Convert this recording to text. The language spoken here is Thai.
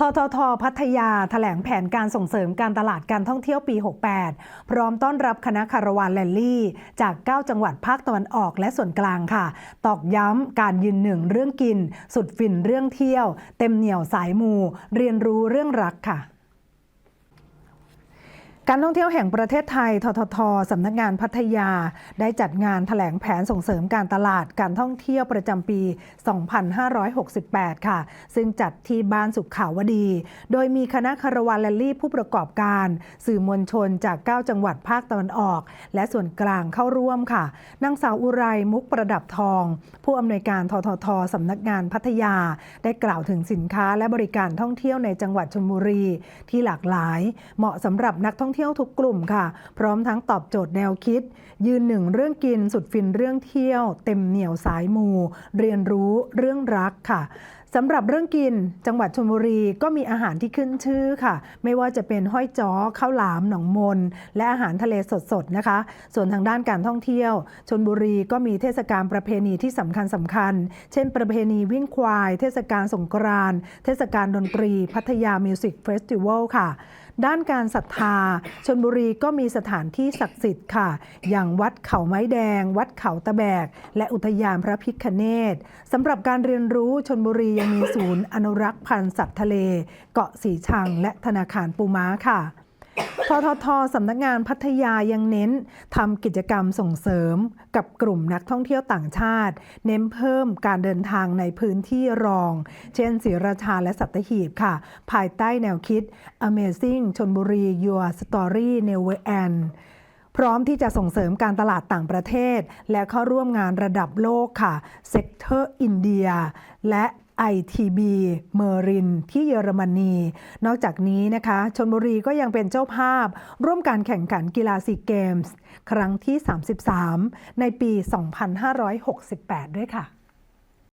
ททท พัทยาแถลงแผนการส่งเสริมการตลาดการท่องเที่ยวปี 68 พร้อมต้อนรับคณะคาราวานแลนลี่ จาก 9 จังหวัดภาคตะวันออกและส่วนกลางค่ะ ตอกย้ำการยืนหนึ่งเรื่องกิน สุดฟินเรื่องเที่ยว เต็มเหนี่ยวสายมู เรียนรู้เรื่องรักค่ะ การท่องเที่ยวแห่งประเทศไทย ททท สำนักงานพัทยา ได้จัดงานแถลงแผนส่งเสริมการตลาดการท่องเที่ยวประจำปี 2568 ค่ะ ซึ่งจัดที่บ้านสุขขาวดี โดยมีคณะคาราวานแลลี่ผู้ประกอบการ สื่อมวลชนจาก 9 จังหวัดภาคตะวันออก และส่วนกลางเข้าร่วมค่ะ นางสาวอุไรมุกประดับทอง ผู้อำนวยการททท สำนักงานพัทยา ได้กล่าวถึงสินค้าและบริการท่องเที่ยวในจังหวัดชลบุรี ที่หลากหลาย เหมาะสำหรับนักท่องเที่ยวทุกกลุ่มค่ะ พร้อมทั้งตอบโจทย์แนวคิด ยืนหนึ่งเรื่องกินสุดฟินเรื่องเที่ยว เต็มเหนียวสายมู เรียนรู้เรื่องรักค่ะสำหรับเรื่องกินจังหวัดชลบุรีก็มีอาหารที่ขึ้นชื่อค่ะ ไม่ว่าจะเป็นห้อยจ้อข้าวหลามหนองมน และอาหารทะเลสดๆนะคะ ส่วนทางด้านการท่องเที่ยวชลบุรีก็มีเทศกาลประเพณีที่สำคัญสำคัญ เช่น ประเพณีวิ่งควาย เทศกาลสงกรานต์เทศกาลดนตรี พัทยามิวสิกเฟสติวัลค่ะ ด้านการศรัทธาชนบุรีก็มีสถานที่ศักดิ์สิทธิ์ค่ะ อย่างวัดเขาไม้แดง วัดเขาตะแบก และอุทยานพระพิคเนตสำหรับการเรียนรู้ชนบุรียังมีศูนย์อนุรักษ์พันธุ์สัตว์ทะเล เกาะสีชังและธนาคารปูม้าค่ะ ทททสำนักงานพัทยายังเน้นทำกิจกรรมส่งเสริมกับกลุ่มนักท่องเที่ยวต่างชาติ เน้นเพิ่มการเดินทางในพื้นที่รอง เช่นศรีราชาและสัตหีบค่ะ ภายใต้แนวคิด Amazing ชนบุรี Your Story Never End พร้อมที่จะส่งเสริมการตลาดต่างประเทศ และเข้าร่วมงานระดับโลกค่ะ Sector India และ ITB เมอริน ที่เยอรมนี นอกจากนี้นะคะชนบุรีก็ยังเป็นเจ้าภาพ ร่วมการแข่งขันกีฬาซีเกมส์ ครั้งที่ 33 ในปี 2568 ด้วยค่ะ